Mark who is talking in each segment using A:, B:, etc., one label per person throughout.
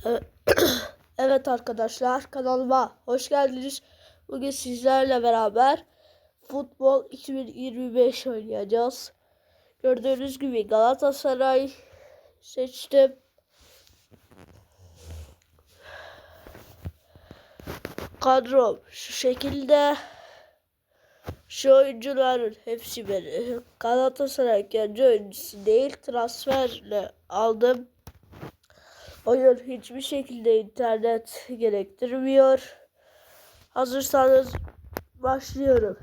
A: Evet, arkadaşlar kanalıma hoş geldiniz. Bugün sizlerle beraber futbol 2025 oynayacağız. Gördüğünüz gibi Galatasaray seçtim. Kadrom şu şekilde. Şu oyuncuların hepsi benim. Galatasaray kendi oyuncusu değil transferle aldım. Oyun hiçbir şekilde internet gerektirmiyor. Hazırsanız başlıyorum.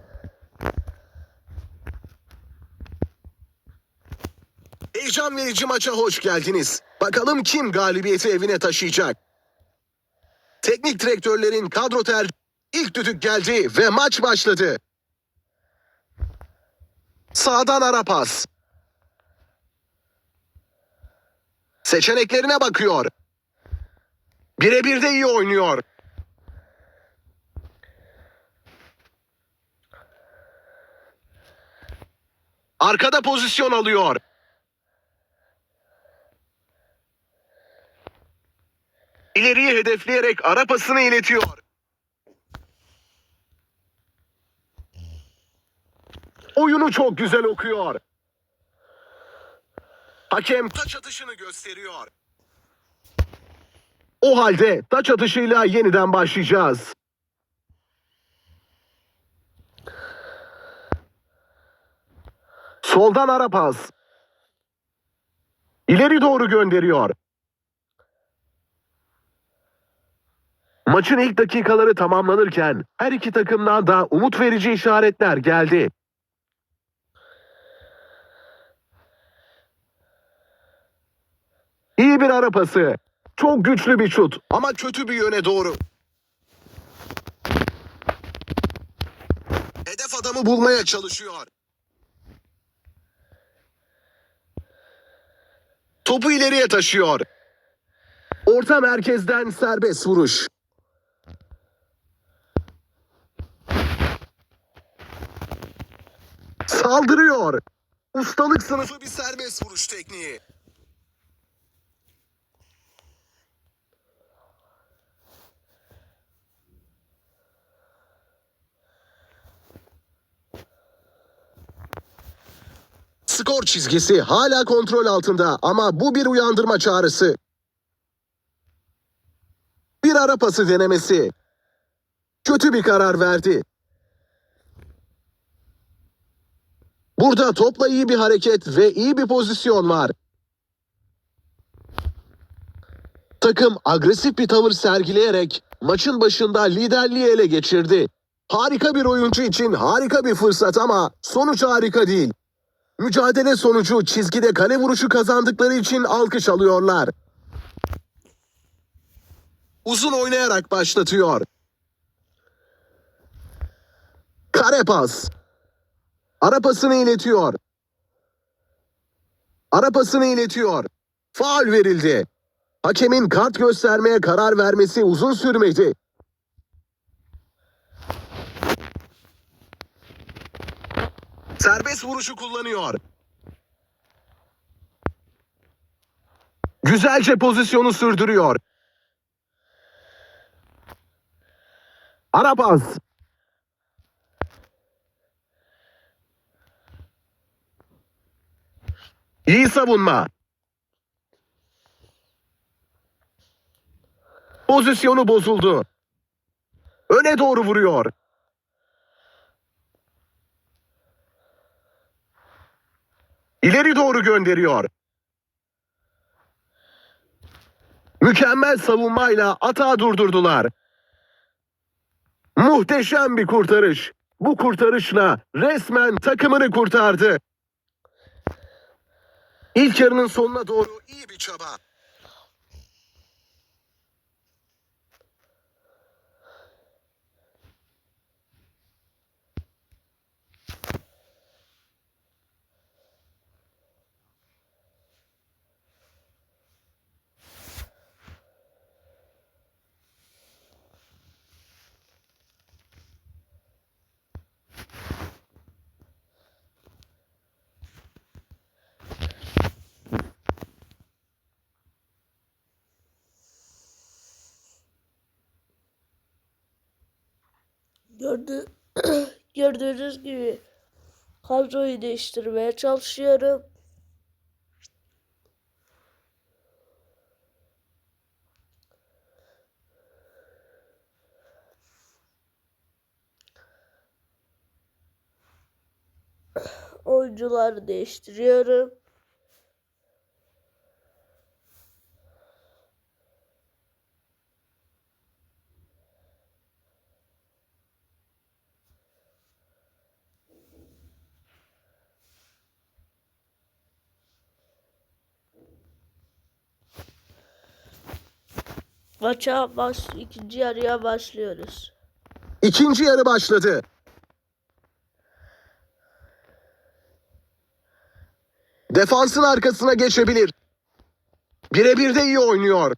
B: Heyecan verici maça hoş geldiniz. Bakalım kim galibiyeti evine taşıyacak? Teknik direktörlerin kadro ter ilk düdük geldi ve maç başladı. Sağdan ara pas. Seçeneklerine bakıyor. Birebir de iyi oynuyor. Arkada pozisyon alıyor. İleriyi hedefleyerek ara pasını iletiyor. Oyunu çok güzel okuyor. Hakem taç atışını gösteriyor. O halde taç atışıyla yeniden başlayacağız. Soldan ara pas. İleri doğru gönderiyor. Maçın ilk dakikaları tamamlanırken her iki takımdan da umut verici işaretler geldi. İyi bir ara pası. Çok güçlü bir şut ama kötü bir yöne doğru. Hedef adamı bulmaya çalışıyor. Topu ileriye taşıyor. Orta merkezden serbest vuruş. Saldırıyor. Ustalık sınıfı bir serbest vuruş tekniği. Skor çizgisi hala kontrol altında ama bu bir uyandırma çağrısı. Bir ara pası denemesi. Kötü bir karar verdi. Burada topla iyi bir hareket ve iyi bir pozisyon var. Takım agresif bir tavır sergileyerek maçın başında liderliği ele geçirdi. Harika bir oyuncu için harika bir fırsat ama sonuç harika değil. Mücadele sonucu çizgide kale vuruşu kazandıkları için alkış alıyorlar. Uzun oynayarak başlatıyor. Kare pas. Ara pasını iletiyor. Ara pasını iletiyor. Faul verildi. Hakemin kart göstermeye karar vermesi uzun sürmedi. Serbest vuruşu kullanıyor. Güzelce pozisyonu sürdürüyor. Ara pas. İyi savunma. Pozisyonu bozuldu. Öne doğru vuruyor. İleri doğru gönderiyor. Mükemmel savunmayla atağı durdurdular. Muhteşem bir kurtarış. Bu kurtarışla resmen takımını kurtardı. İlk yarının sonuna doğru iyi bir çaba.
A: Gördü gördüğünüz gibi kadroyu değiştirmeye çalışıyorum. Oyuncuları değiştiriyorum. Maça baş, ikinci yarıya başlıyoruz.
B: İkinci yarı başladı. Defansın arkasına geçebilir. Birebir de iyi oynuyor.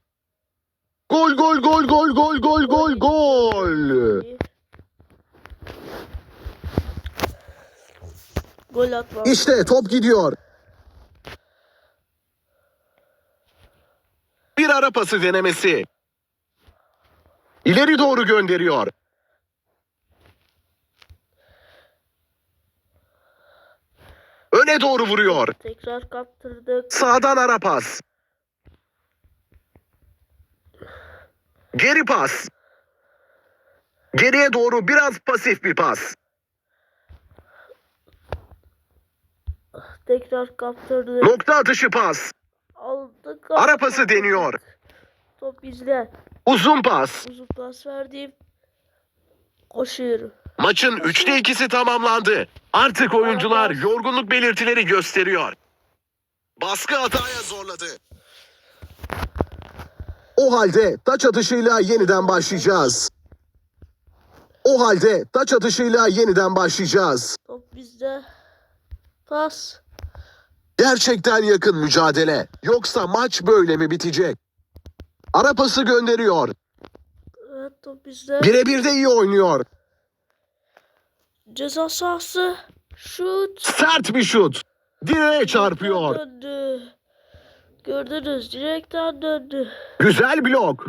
B: Gol gol gol gol gol gol gol gol.
A: Gol atma.
B: İşte top gidiyor. Bir ara pası denemesi. İleri doğru gönderiyor. Öne doğru vuruyor.
A: Tekrar kaptırdık.
B: Sağdan ara pas. Geri pas. Geriye doğru biraz pasif bir pas.
A: Tekrar kaptırdık.
B: Nokta atışı pas.
A: Aldık.
B: Ara pası deniyor.
A: Top bizde.
B: Uzun pas.
A: Uzun pas verdim. Koşuyorum.
B: Maçın üçte ikisi tamamlandı. Artık oyuncular yorgunluk belirtileri gösteriyor. Baskı hataya zorladı. O halde taç atışıyla yeniden başlayacağız. O halde taç atışıyla yeniden başlayacağız.
A: Top bizde. Pas.
B: Gerçekten yakın mücadele. Yoksa maç böyle mi bitecek? Ara pası gönderiyor.
A: Evet top bizde.
B: Birebir de iyi oynuyor.
A: Ceza sahası. Şut.
B: Sert bir şut. Direğe çarpıyor.
A: Döndü. Gördünüz direkten döndü.
B: Güzel blok.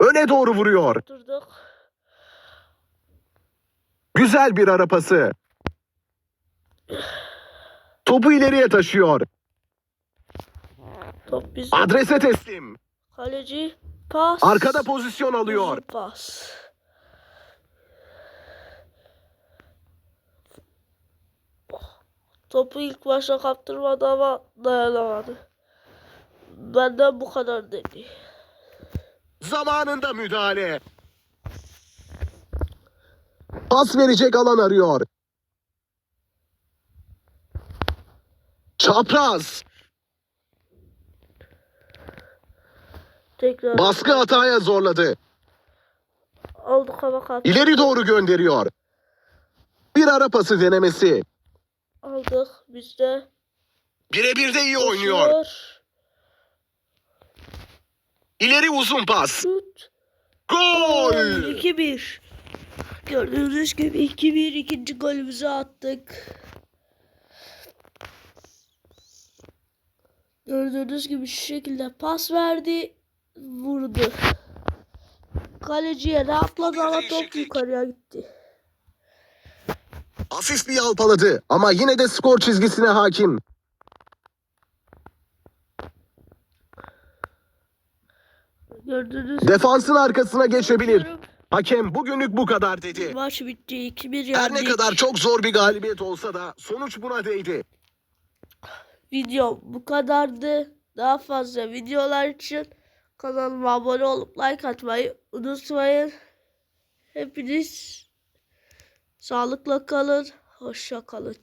B: Öne doğru vuruyor.
A: Durduk.
B: Güzel bir ara pası. Topu ileriye taşıyor.
A: Top bizde.
B: Adrese teslim.
A: Kaleci. Pas.
B: Arkada pozisyon alıyor.
A: Uzun pas. Topu ilk başta kaptırmadı ama dayanamadı. Benden bu kadar dedi.
B: Zamanında müdahale. Pas verecek alan arıyor. Çapraz.
A: Tekrar
B: Baskı hataya zorladı.
A: aldık ama kaptı.
B: İleri doğru gönderiyor. Bir ara pası denemesi.
A: Aldık biz de.
B: Birebir de iyi oynuyor.
A: Koşuyor.
B: İleri uzun pas.
A: Şut.
B: Gol!
A: 2-1. Gördüğünüz gibi 2-1 ikinci golümüzü attık. Gördüğünüz gibi şu şekilde pas verdi. Vurdu. Kaleciye rahatladı ama top yukarıya gitti.
B: Hafif bir yalpaladı ama yine de skor çizgisine hakim.
A: Gördüğünüz gibi
B: Defansın arkasına geçebilir. Hakem bugünlük bu kadar dedi.
A: Maç bitti. 2-1
B: Her
A: yendik.
B: ne kadar çok zor bir galibiyet olsa da sonuç buna değdi.
A: Video bu kadardı. Daha fazla videolar için kanalıma abone olup like atmayı unutmayın. Hepiniz sağlıkla kalın. Hoşça kalın.